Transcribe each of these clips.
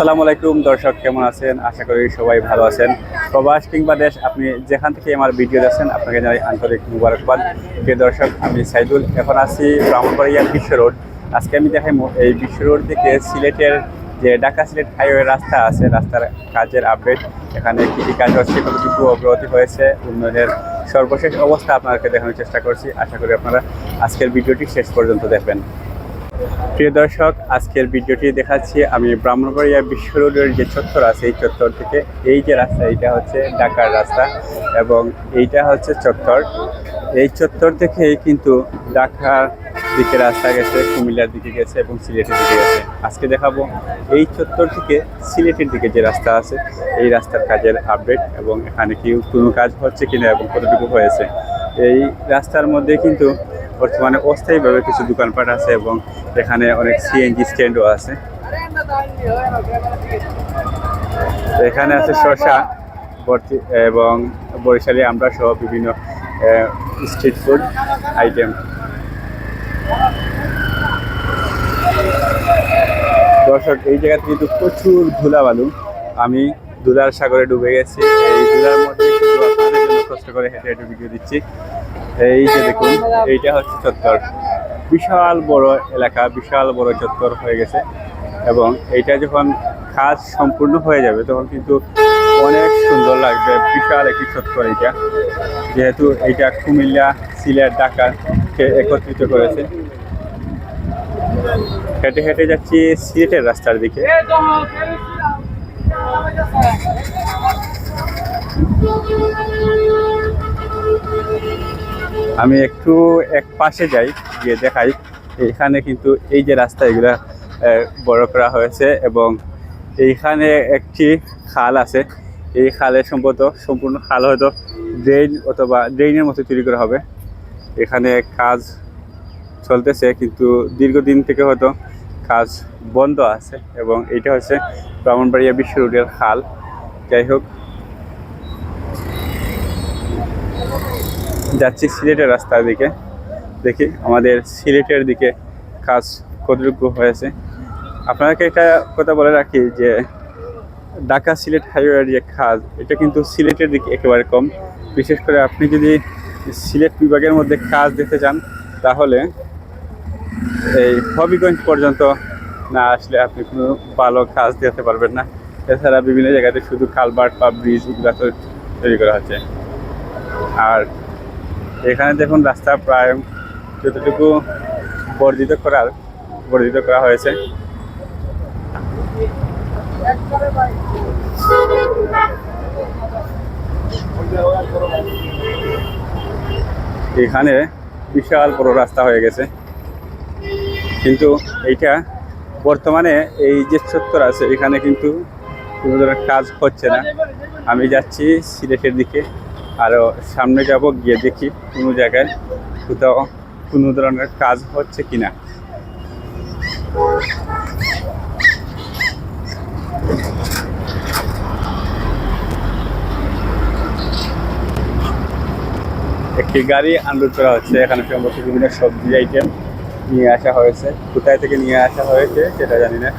আসসালামু আলাইকুম, দর্শক কেমন আছেন? আশা করি সবাই ভালো আছেন। প্রবাস কিংবা দেশ, আপনি যেখান থেকে আমার ভিডিও দেখছেন, আপনাকে জানাই আন্তরিক মুবারকবাদ। প্রিয় দর্শক, আমি সাইদুল। এখন আছি ব্রাহ্মণবাড়িয়া বিশ্ব রোড। আজকে আমি দেখাই এই বিশ্ব রোড থেকে সিলেটের যে ঢাকা সিলেট হাইওয়ে রাস্তা আছে, রাস্তার কাজের আপডেট এখানে কী কী কাজ হচ্ছে, কতটুকু অগ্রগতি হয়েছে, উন্নয়নের সর্বশেষ অবস্থা আপনাদেরকে দেখানোর চেষ্টা করছি। আশা করি আপনারা আজকের ভিডিওটি শেষ পর্যন্ত দেখবেন। প্রিয় দর্শক, আজকের ভিডিওটি দেখাচ্ছি আমি ব্রাহ্মণবাড়িয়া বিশ্ব রোডের যে চত্বর আছে, এই চত্বর থেকে এই যে রাস্তা, এইটা হচ্ছে ঢাকার রাস্তা এবং এইটা হচ্ছে চত্বর। এই চত্বর থেকে কিন্তু ঢাকার দিকে রাস্তা গেছে, কুমিল্লার দিকে গেছে এবং সিলেটের দিকে গেছে। আজকে দেখাবো এই চত্বর থেকে সিলেটের দিকে যে রাস্তা আছে, এই রাস্তার কাজের আপডেট এবং এখানে কি কোনো কাজ হচ্ছে কিনা এবং কতটুকু হয়েছে। এই রাস্তার মধ্যে কিন্তু বর্তমানে অস্থায়ীভাবে কিছু দোকানপাট আছে এবং এখানে অনেক সিএনজি স্ট্যান্ডও আছে। এখানে আছে ভর্তি এবং বরিশালে আমরা সহ বিভিন্ন স্ট্রিট ফুড আইটেম দর্শক, এই জায়গাতে কিন্তু প্রচুর ধুলা ধুলাবালু। আমি ধুলার সাগরে ডুবে গেছি। এই ধুলার মধ্যে কষ্ট করে হেঁটে হেঁটে ভিডিও দিচ্ছি। এই যে দেখুন, এইটা হচ্ছে চত্বর। বিশাল বড় এলাকা, বিশাল বড় চত্বর হয়ে গেছে এবং এইটা যখন কাজ সম্পূর্ণ হয়ে যাবে, তখন কিন্তু অনেক সুন্দর লাগবে। বিশাল একটি চত্বর এইটা। যেহেতু এইটা কুমিল্লা, সিলেট, ঢাকাকে একত্রিত করেছে। হেঁটে হেঁটে যাচ্ছি সিলেটের রাস্তার দিকে। আমি একটু এক পাশে যাই, গিয়ে দেখাই। এখানে কিন্তু এই যে রাস্তা, এগুলা বড় করা হয়েছে এবং এইখানে একটি খাল আছে। এই খালে সম্ভবত সম্পূর্ণ খাল হয়তো ড্রেন অথবা ড্রেনের মতো তৈরি করা হবে। এখানে কাজ চলতেছে, কিন্তু দীর্ঘদিন থেকে হয়তো কাজ বন্ধ আছে এবং এটা হচ্ছে ব্রাহ্মণবাড়িয়া বিশ্ব রোডের খাল। যাই হোক যাচ্ছি সিলেটের রাস্তার দিকে। দেখি আমাদের সিলেটের দিকে কাজ কতটুকু হয়েছে। আপনাকে একটা কথা বলে রাখি যে, ঢাকা সিলেট হাইওয়ের যে কাজ, এটা কিন্তু সিলেটের দিকে একেবারে কম। বিশেষ করে আপনি যদি সিলেট বিভাগের মধ্যে কাজ দেখতে চান, তাহলে এই হবিগঞ্জ পর্যন্ত না আসলে আপনি কোনো ভালো কাজ দেখতে পারবেন না। এছাড়া বিভিন্ন জায়গাতে শুধু কালভার্ট বা ব্রিজ এগুলো তৈরি করা হচ্ছে। আর এখানে দেখুন রাস্তা প্রায় যতটুকু বর্ধিত করার, বর্ধিত করা হয়েছে। এখানে বিশাল বড় রাস্তা হয়ে গেছে। কিন্তু এইটা বর্তমানে এই যে চত্বর আছে, এখানে কিন্তু কোনো ধরনের কাজ হচ্ছে না। আমি যাচ্ছি সিলেটের দিকে। আরও সামনে যাব, গিয়ে দেখি কোনো জায়গায় কোথাও কোনো ধরনের কাজ হচ্ছে কিনা। একটি গাড়ি আনলোড করা হচ্ছে। এখানে সম্ভবত বিভিন্ন সবজি আইটেম নিয়ে আসা হয়েছে। কোথায় থেকে নিয়ে আসা হয়েছে সেটা জানি না।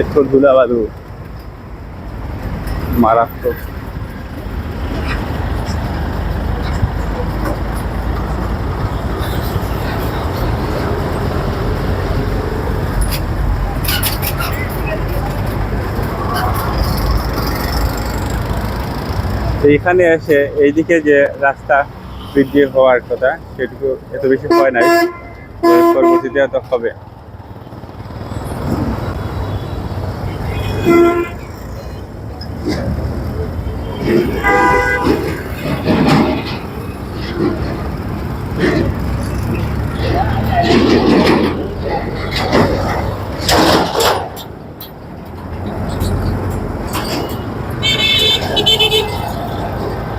একটু ধুলাবালু মারাত্মক। তো এখানে এসে এইদিকে যে রাস্তা বৃদ্ধি হওয়ার কথা, সেটুকু এত বেশি হয় নাই। তো পরবর্তীতে হয়তো হবে।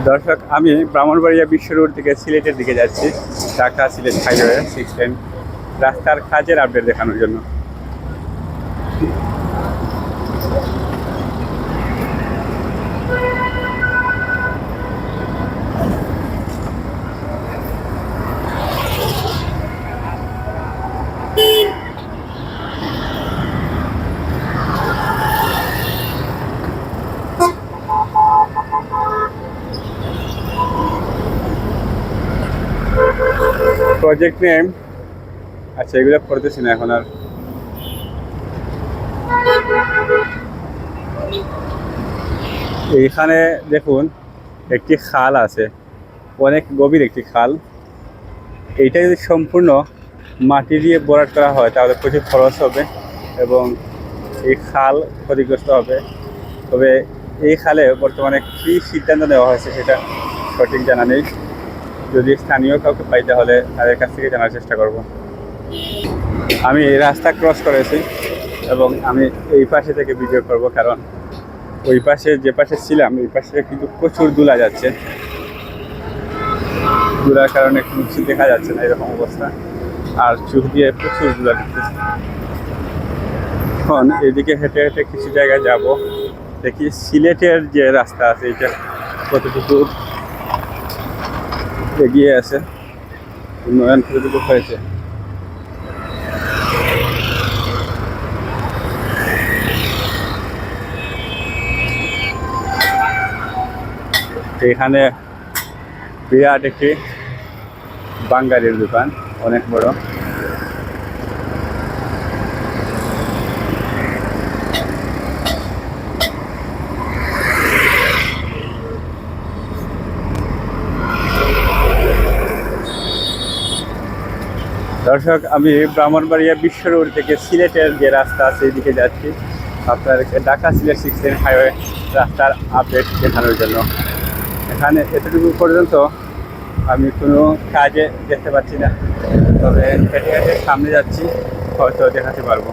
দর্শক, আমি ব্রাহ্মণবাড়িয়া বিশ্ব রোড থেকে সিলেটের দিকে যাচ্ছি। ঢাকা, সিলেট হাইওয়ে সিক্স রাস্তার কাজের আপডেট দেখানোর জন্য। প্রজেক্ট নেম আচ্ছা এগুলো করতেছি না এখন আর। এইখানে দেখুন, একটি খাল আছে। অনেক গভীর একটি খাল। এইটা যদি সম্পূর্ণ মাটি দিয়ে ভরাট করা হয়, তাহলে প্রচুর খরচ হবে এবং এই খাল ক্ষতিগ্রস্ত হবে। তবে এই খালে বর্তমানে কী সিদ্ধান্ত নেওয়া হয়েছে, সেটা সঠিক জানা নেই। যদি স্থানীয় কাউকে পাই তাহলে তাদের কাছ থেকে জানার চেষ্টা করব। আমি এই রাস্তা ক্রস করেছি এবং আমি এই পাশে থেকে ভিডিও করব কারণ ওই পাশে যে পাশে ছিলাম, এই পাশে কিন্তু প্রচুর দুলা যাচ্ছে। দুলার কারণে কিছু দেখা যাচ্ছে না, এরকম অবস্থা। আর চোখ দিয়ে প্রচুর দুলা ঢুকতেছে এখন এদিকে হেঁটে হেঁটে কিছু জায়গায় যাব। দেখি সিলেটের যে রাস্তা আছে এটা কতটুকু এগিয়ে আছে। উন্নয়ন কতটুকু হয়েছে। এখানে বিরাট একটি বাঙ্গালির দোকান অনেক বড়। দর্শক, আমি ব্রাহ্মণবাড়িয়া বিশ্ব রোড থেকে সিলেটের যে রাস্তা আছে এদিকে যাচ্ছি। আপনার ঢাকা সিলেট সিক্সটিন হাইওয়ে রাস্তার আপডেট দেখানোর জন্য। এখানে এতটুকু পর্যন্ত আমি কোনো কাজে দেখতে পাচ্ছি না। তবে হেঁটে হেঁটে সামনে যাচ্ছি, হয়তো দেখাতে পারব।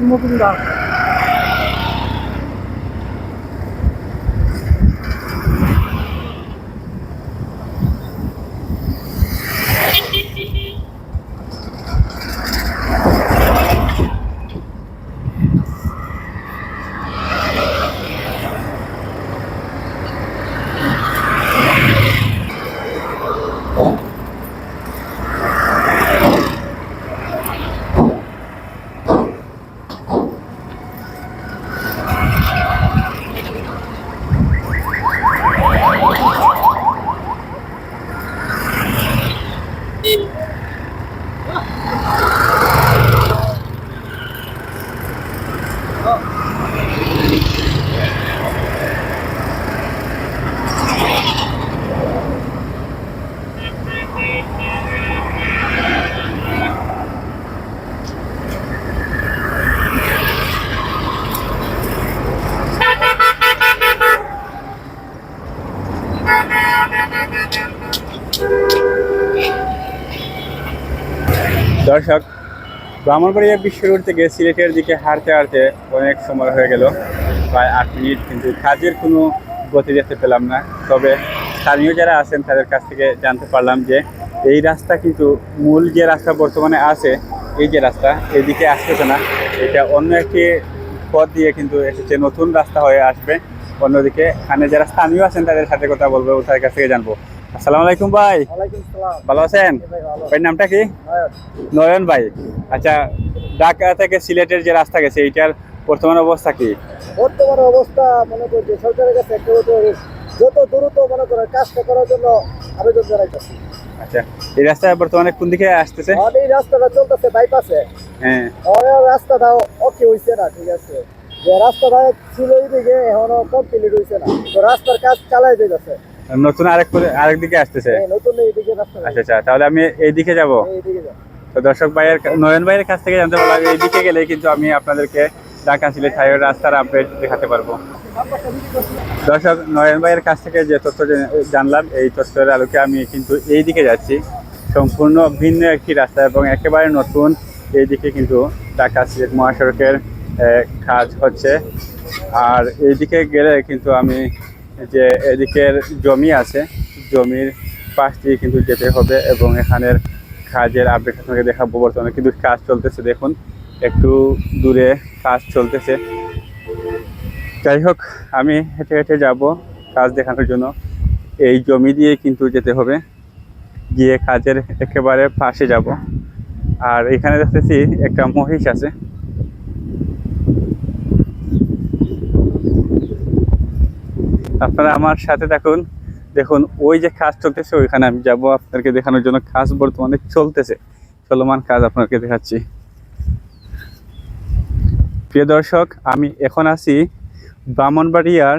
못 먹는다. দর্শক ব্রাহ্মণবাড়িয়া বিশ্ব থেকে সিলেটের দিকে হাঁটতে হাঁটতে অনেক সময় হয়ে গেল। প্রায় আট মিনিট, কিন্তু কাজের কোনো গতি দেখতে পেলাম না। তবে স্থানীয় যারা আছেন, তাদের কাছ থেকে জানতে পারলাম যে এই রাস্তা কিন্তু মূল যে রাস্তা বর্তমানে আছে, এই যে রাস্তা এদিকে আসতেছে না। এটা অন্য একটি পথ দিয়ে কিন্তু এসেছে, নতুন রাস্তা হয়ে আসবে। অন্যদিকে এখানে যারা স্থানীয় আছেন, তাদের সাথে কথা বলব, তাদের কাছ থেকে জানব। আসসালামু আলাইকুম ভাই। ভালো আছেন? ভাই নামটা কি? নয়ন ভাই। আচ্ছা ঢাকা থেকে সিলেটের যে রাস্তা গেছে এইটার বর্তমান অবস্থা কি? বর্তমান অবস্থা মনে করি যে সরকারের কাছে যত দ্রুত মনে করেন কাজটা করার জন্য আবেদন জানাইতেছি। আচ্ছা এই রাস্তা বর্তমানে কোন দিকে আসতেছে? এই রাস্তাটা চলতেছে বাইপাসে। হ্যাঁ। রাস্তাটা ওকে হইছে না ঠিক আছে। যে রাস্তাটা ছিল এইদিকে এখনও কমপ্লিট হইছে না। তো রাস্তার কাজ চালাই যেতেছে নতুন আরেক করে- আরেক দিকে আসতেছে। এইদিকে রাস্তা আচ্ছা আচ্ছা তাহলে আমি এই দিকে যাব এইদিকে যা তো দর্শক ভাইয়ের নয়ন ভাইয়ের কাছ থেকে জানতে পারলাম এই দিকে গেলে কিন্তু আমি আপনাদেরকে ঢাকা সিলেট হাইওয়ে রাস্তার আপডেট দেখাতে পারব। দর্শক নয়ন ভাইয়ের কাছ থেকে যে তথ্য জানলাম এই তথ্যের আলোকে আমি কিন্তু এই দিকে যাচ্ছি। সম্পূর্ণ ভিন্ন একটি রাস্তা এবং একেবারে নতুন এই দিকে কিন্তু ঢাকা সিলেট মহাসড়কের কাজ হচ্ছে। আর এইদিকে গেলে কিন্তু আমি যে এদিকের জমি আছে, জমির পাশ দিয়ে কিন্তু যেতে হবে এবং এখানের কাজের আপডেট আপনাকে দেখাবো বর্তমানে। কিন্তু কাজ চলতেছে, দেখুন, একটু দূরে কাজ চলতেছে। যাই হোক, আমি হেঁটে হেঁটে যাব কাজ দেখানোর জন্য। এই জমি দিয়ে কিন্তু যেতে হবে। গিয়ে কাজের একেবারে পাশে যাব। আর এখানে দেখতেছি একটা মহিষ আছে। আপনারা আমার সাথে থাকুন। দেখুন, ওই যে কাজ চলতেছে, ওইখানে আমি যাব আপনাদেরকে দেখানোর জন্য। কাজ বর্তমানে চলতেছে। চলমান কাজ আপনাকে দেখাচ্ছি। প্রিয় দর্শক, আমি এখন আছি ব্রাহ্মণবাড়িয়ার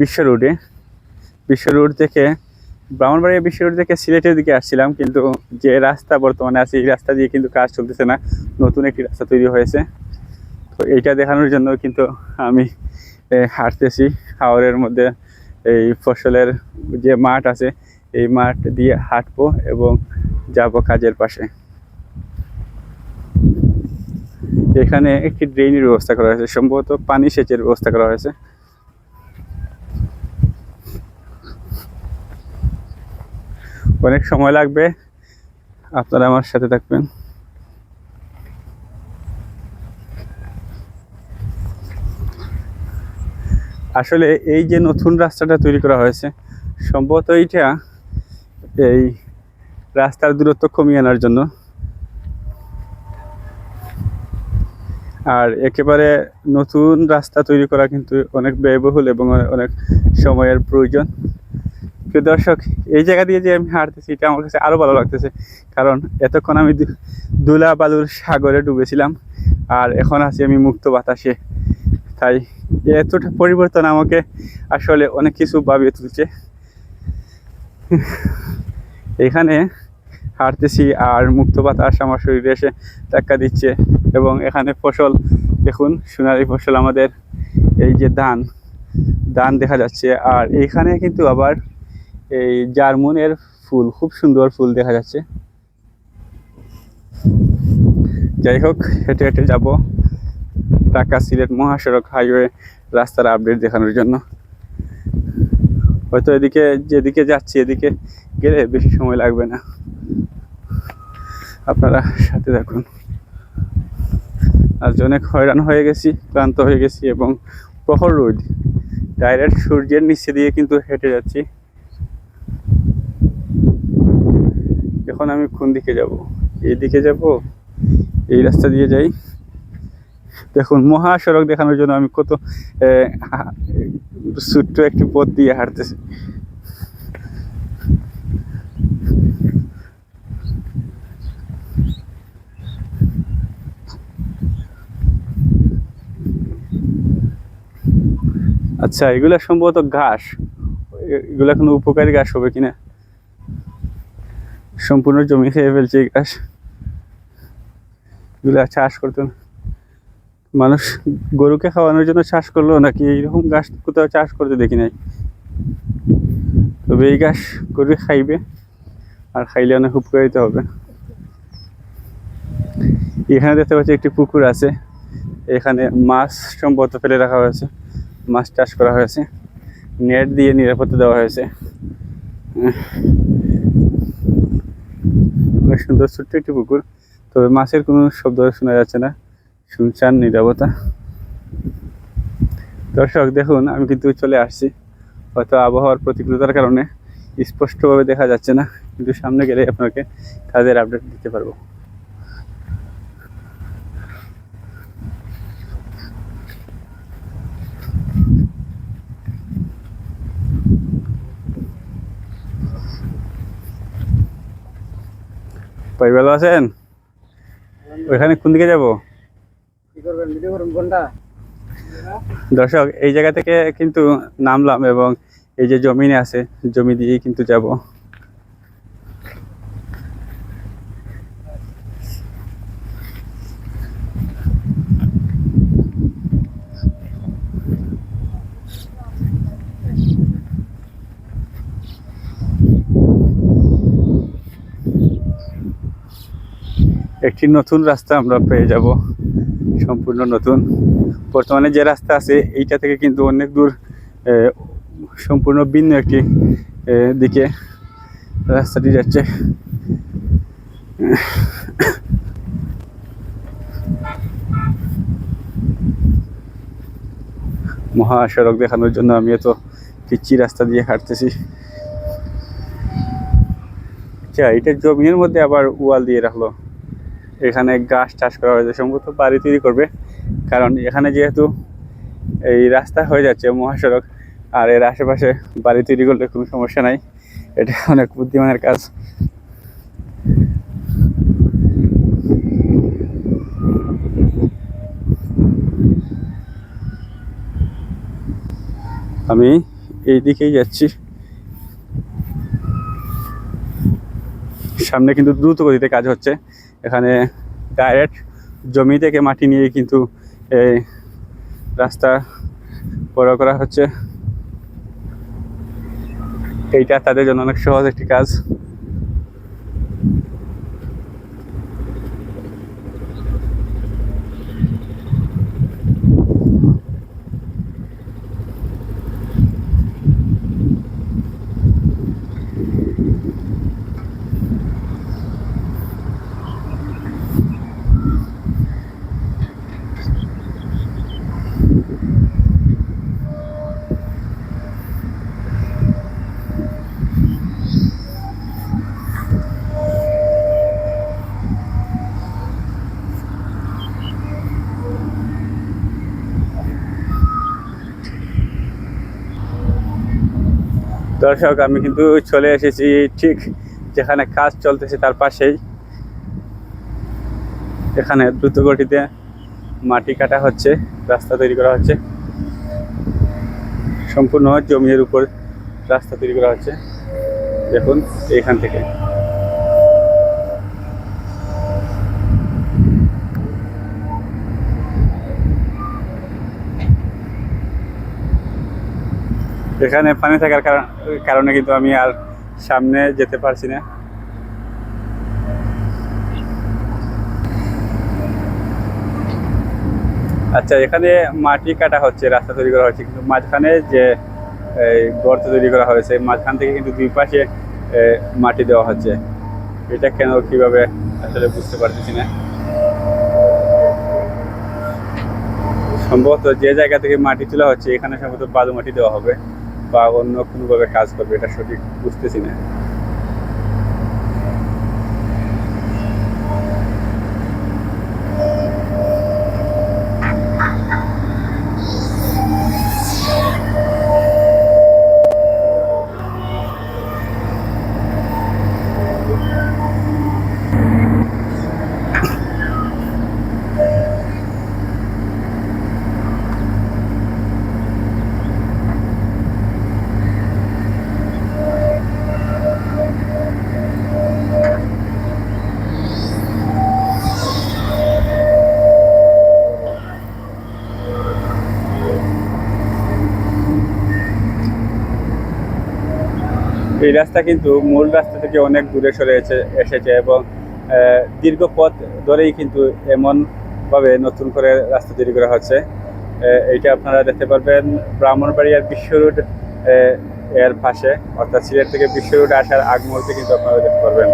বিশ্ব রোডে। বিশ্ব রোড থেকে ব্রাহ্মণবাড়িয়া বিশ্ব রোড থেকে সিলেটের দিকে আসছিলাম, কিন্তু যে রাস্তা বর্তমানে আছে, এই রাস্তা দিয়ে কিন্তু কাজ চলতেছে না। নতুন একটি রাস্তা তৈরি হয়েছে। তো এইটা দেখানোর জন্য কিন্তু আমি হাঁটতেছি। হাওরের মধ্যে এই ফসলের যে মাঠ আছে, এই মাঠ দিয়ে হাঁটবো এবং যাব কাজের পাশে। এখানে একটি ড্রেনের ব্যবস্থা করা হয়েছে। সম্ভবত পানি সেচের ব্যবস্থা করা হয়েছে। অনেক সময় লাগবে। আপনারা আমার সাথে থাকবেন। আসলে এই যে নতুন রাস্তাটা তৈরি করা হয়েছে, সম্ভবত এইটা এই রাস্তার দূরত্ব কমিয়ে আনার জন্য। আর একেবারে নতুন রাস্তা তৈরি করা কিন্তু অনেক ব্যয়বহুল এবং অনেক সময়ের প্রয়োজন। প্রিয় দর্শক, এই জায়গা দিয়ে যে আমি হাঁটতেছি, এটা আমার কাছে আরও ভালো লাগতেছে। কারণ এতক্ষণ আমি দুলা বালুর সাগরে ডুবেছিলাম, আর এখন আছি আমি মুক্ত বাতাসে। তাই এতটা পরিবর্তন আমাকে আসলে অনেক কিছু ভাবিয়ে তুলছে। এখানে হাঁটতেছি আর মুক্ত বাতাস আমার শরীরে এসে ধাক্কা দিচ্ছে এবং এখানে ফসল, দেখুন সোনালি ফসল আমাদের, এই যে ধান ধান দেখা যাচ্ছে। আর এইখানে কিন্তু আবার এই জার্মনের ফুল, খুব সুন্দর ফুল দেখা যাচ্ছে। যাই হোক, হেঁটে হেঁটে যাব। ঢাকা সিলেট মহাসড়ক হাইওয়ে রাস্তার আপডেট দেখানোর জন্য। হয়তো এদিকে, যেদিকে যাচ্ছি এদিকে গেলে বেশি সময় লাগবে না। আপনারা সাথে থাকুন। আজ অনেক হয়রান হয়ে গেছি, ক্লান্ত হয়ে গেছি এবং প্রখর রোদ। ডাইরেক্ট সূর্যের নিচে দিয়ে কিন্তু হেঁটে যাচ্ছি। এখন আমি কোন দিকে যাব? এই দিকে যাব, এই রাস্তা দিয়ে যাই। দেখুন, মহাসড়ক দেখানোর জন্য আমি কত ছোট্ট একটি পথ দিয়ে হাঁটতেছি। আচ্ছা এগুলা সম্ভবত ঘাস। এগুলা কোনো উপকারী ঘাস হবে কিনা? সম্পূর্ণ জমি খেয়ে ফেলছে এই ঘাস। এগুলা চাষ করতো না। মানুষ গরুকে খাওয়ানোর জন্য চাষ করল নাকি এইরকম গাছ কোথাও চাষ করতে দেখি নাই। তবে এই গাছ গরু খাইবে আর খাইলে অনেক উপকারিত হবে। এখানে দেখতে পাচ্ছি একটি পুকুর আছে। এখানে মাছ সম্ভবত ফেলে রাখা হয়েছে। মাছ চাষ করা হয়েছে। নেট দিয়ে নিরাপত্তা দেওয়া হয়েছে। অনেক সুন্দর, ছোট্ট একটি পুকুর। তবে মাছের কোনো শব্দ শোনা যাচ্ছে না। শুনছান নিরবতা? দর্শক, দেখুন, আমি কিন্তু চলে আসছি। হয়তো আবহাওয়ার প্রতিকূলতার কারণে স্পষ্টভাবে দেখা যাচ্ছে না, কিন্তু সামনে গেলে আপনাকে কাজের আপডেট দিতে পারব। ভাই, ভালো আছেন? ওইখানে কোন দিকে যাব কি করবেন ভিডিও করুন কোনটা দর্শক, এই জায়গা থেকে কিন্তু নামলাম এবং এই যে জমিনে আছে, জমি দিয়েই কিন্তু যাব। একটি নতুন রাস্তা আমরা পেয়ে যাব। সম্পূর্ণ নতুন। বর্তমানে যে রাস্তা আছে, এইটা থেকে কিন্তু অনেক দূর সম্পূর্ণ ভিন্ন একটি দিকে রাস্তাটি যাচ্ছে। মহাসড়ক দেখানোর জন্য আমি এত পিচ্ছি রাস্তা দিয়ে হাঁটতেছি। আচ্ছা এটা জমিনের মধ্যে আবার ওয়াল দিয়ে রাখল। এখানে গাছ চাষ করা হয়েছে, সম্ভবত বাড়ি তৈরি করবে। কারণ এখানে যেহেতু এই রাস্তা হয়ে যাচ্ছে মহাসড়ক, আর এর আশেপাশে বাড়ি তৈরি করলে কোনো সমস্যা নাই। এটা অনেক বুদ্ধিমানের কাজ। আমি এই দিকেই যাচ্ছি। সামনে কিন্তু দ্রুত গতিতে কাজ হচ্ছে। এখানে ডাইরেক্ট জমি থেকে মাটি নিয়ে কিন্তু এই রাস্তা বড় করা হচ্ছে। এইটা তাদের জন্য অনেক সহজ একটি কাজ। দর্শক, আমি কিন্তু চলে এসেছি ঠিক যেখানে কাজ চলতেছে তার পাশেই। এখানে দ্রুত গতিতে মাটি কাটা হচ্ছে, রাস্তা তৈরি করা হচ্ছে। সম্পূর্ণ জমির উপর রাস্তা তৈরি করা হচ্ছে। দেখুন, এখান থেকে। এখানে পানি থাকার কারণ- কিন্তু আমি আর সামনে যেতে পারছি না। আচ্ছা এখানে মাটি কাটা হচ্ছে, রাস্তা তৈরি করা হচ্ছে, কিন্তু মাঝখানে যে গর্ত তৈরি করা হয়েছে, মাঝখান থেকে কিন্তু দুই পাশে মাটি দেওয়া হচ্ছে। এটা কেন, কীভাবে, আসলে বুঝতে পারতেছি না। সম্ভবত যে জায়গা থেকে মাটি তোলা হচ্ছে, এখানে সম্ভবত বালু মাটি দেওয়া হবে। বা অন্য কোনোভাবে কাজ করবে এটা সঠিক বুঝতেছি না। এই রাস্তা কিন্তু মূল রাস্তা থেকে অনেক দূরে সরে এসেছে এবং দীর্ঘ পথ ধরেই কিন্তু এমনভাবে নতুন করে রাস্তা তৈরি করা হচ্ছে। এইটা আপনারা দেখতে পারবেন ব্রাহ্মণবাড়িয়ার বিশ্ব রোডের পাশে, অর্থাৎ সিলেট থেকে বিশ্ব রোড আসার আগ মুহূর্তে কিন্তু আপনারা দেখতে পারবেন।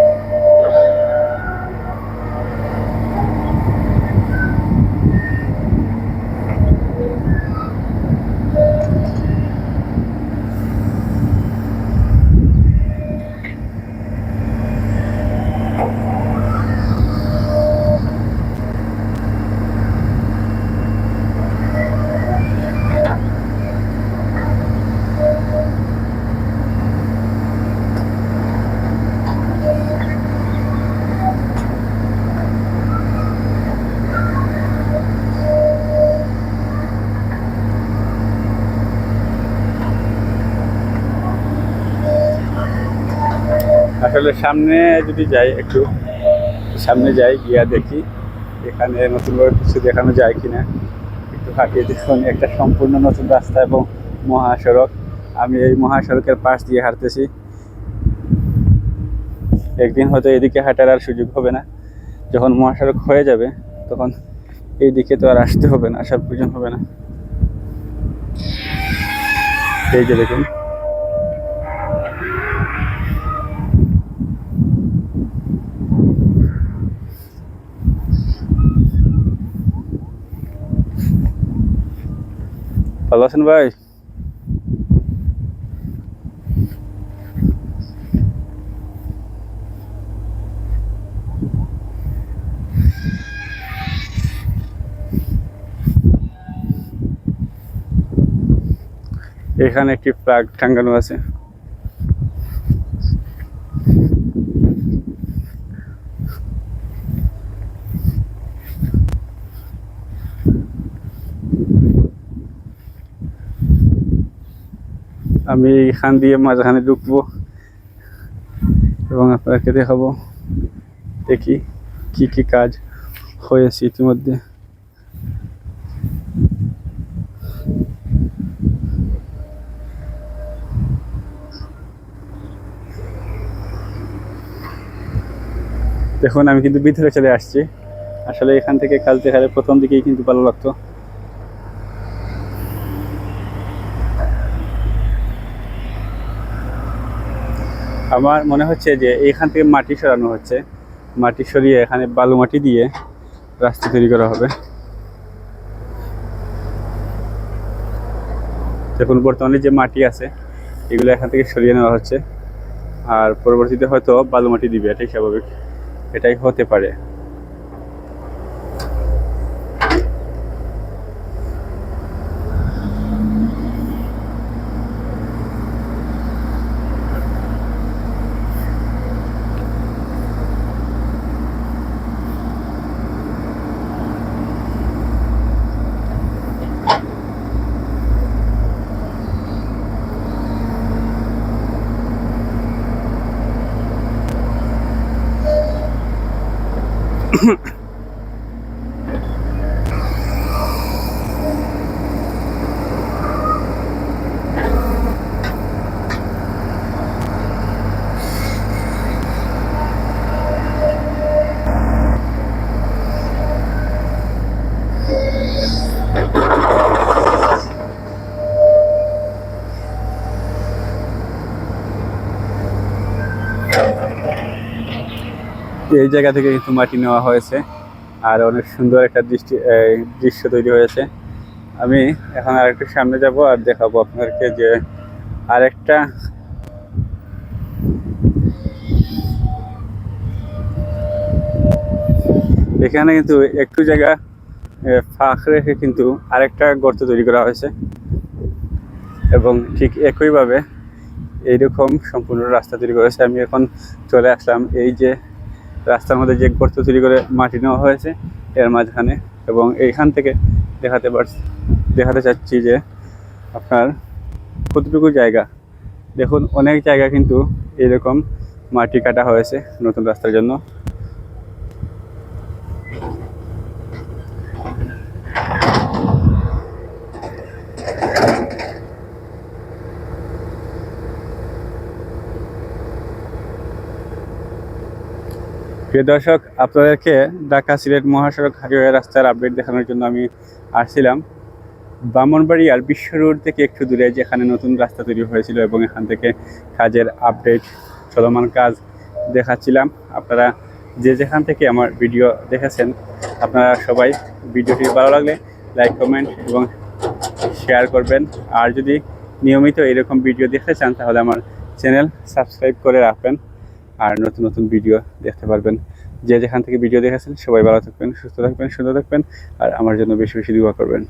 আসলে সামনে যদি যাই একটু, সামনে যাই, গিয়া দেখি এখানে নতুনভাবে কিছু দেখানো যায় কিনা। একটু হাঁটিয়ে দেখুন, একটা সম্পূর্ণ নতুন রাস্তা এবং মহাসড়ক। আমি এই মহাসড়কের পাশ দিয়ে হাঁটতেছি। একদিন হয়তো এদিকে হাঁটার আর সুযোগ হবে না। যখন মহাসড়ক হয়ে যাবে, তখন এই দিকে তো আর আসতে হবে না আসার প্রয়োজন হবে না। এই যে দেখুন ভালো আছেন ভাই? এখানে একটি প্লাগ টাঙ্গানো আছে। আমি এখান দিয়ে মাঝখানে ঢুকবো এবং আপনাকে দেখাবো। দেখি কি কি কাজ হয়েছে ইতিমধ্যে। দেখুন, আমি কিন্তু ভিতরে চলে আসছি। আসলে এখান থেকে কাজ দেখালে প্রথম দিকেই কিন্তু ভালো লাগতো। আমার মনে হচ্ছে যে এখান থেকে মাটি সরানো হচ্ছে। মাটি সরিয়ে এখানে বালু মাটি দিয়ে রাস্তা তৈরি করা হবে। দেখুন, বর্তমানে যে মাটি আছে, এগুলো এখান থেকে সরিয়ে নেওয়া হচ্ছে। আর পরবর্তীতে হয়তো বালু মাটি দিবে, এটাই স্বাভাবিক। এটাই হতে পারে। এই জায়গা থেকে কিন্তু মাটি নেওয়া হয়েছে। আর অনেক সুন্দর একটা দৃষ্টি দৃশ্য তৈরি হয়েছে। আমি এখন আরেকটু সামনে যাব আর দেখাবো আপনাদেরকে যে আরেকটা এখানে কিন্তু একটু জায়গা ফাঁক রেখে কিন্তু আরেকটা গর্ত তৈরি করা হয়েছে। এবং ঠিক একইভাবে এইরকম সম্পূর্ণ রাস্তা তৈরি করেছে। আমি এখন চলে আসলাম এই যে রাস্তার মধ্যে যে গর্ত তৈরি করে মাটি নেওয়া হয়েছে, এর মাঝখানে। এবং এইখান থেকে দেখাতে পারছি দেখাতে চাচ্ছি যে আপনার কতটুকু জায়গা। দেখুন, অনেক জায়গা কিন্তু এরকম মাটি কাটা হয়েছে নতুন রাস্তার জন্য। প্রিয় দর্শক, আপনাদেরকে ঢাকা সিলেট মহাসড়ক হাইওয়ে রাস্তার আপডেট দেখানোর জন্য আমি আসছিলাম। ব্রাহ্মণবাড়িয়ার বিশ্ব রোড থেকে একটু দূরে যেখানে নতুন রাস্তা তৈরি হয়েছিল এবং এখান থেকে কাজের আপডেট চলমান কাজ দেখাচ্ছিলাম। আপনারা যে যেখান থেকে আমার ভিডিও দেখেছেন, আপনারা সবাই ভিডিওটি ভালো লাগলে লাইক কমেন্ট এবং শেয়ার করবেন। আর যদি নিয়মিত এরকম ভিডিও দেখতে চান, তাহলে আমার চ্যানেল সাবস্ক্রাইব করে রাখবেন। আর নতুন নতুন ভিডিও দেখতে পারবেন। যে যেখান থেকে ভিডিও দেখেছেন, সবাই ভালো থাকবেন, সুস্থ থাকবেন, সুন্দর থাকবেন, আর আমার জন্য বেশি বেশি দোয়া করবেন।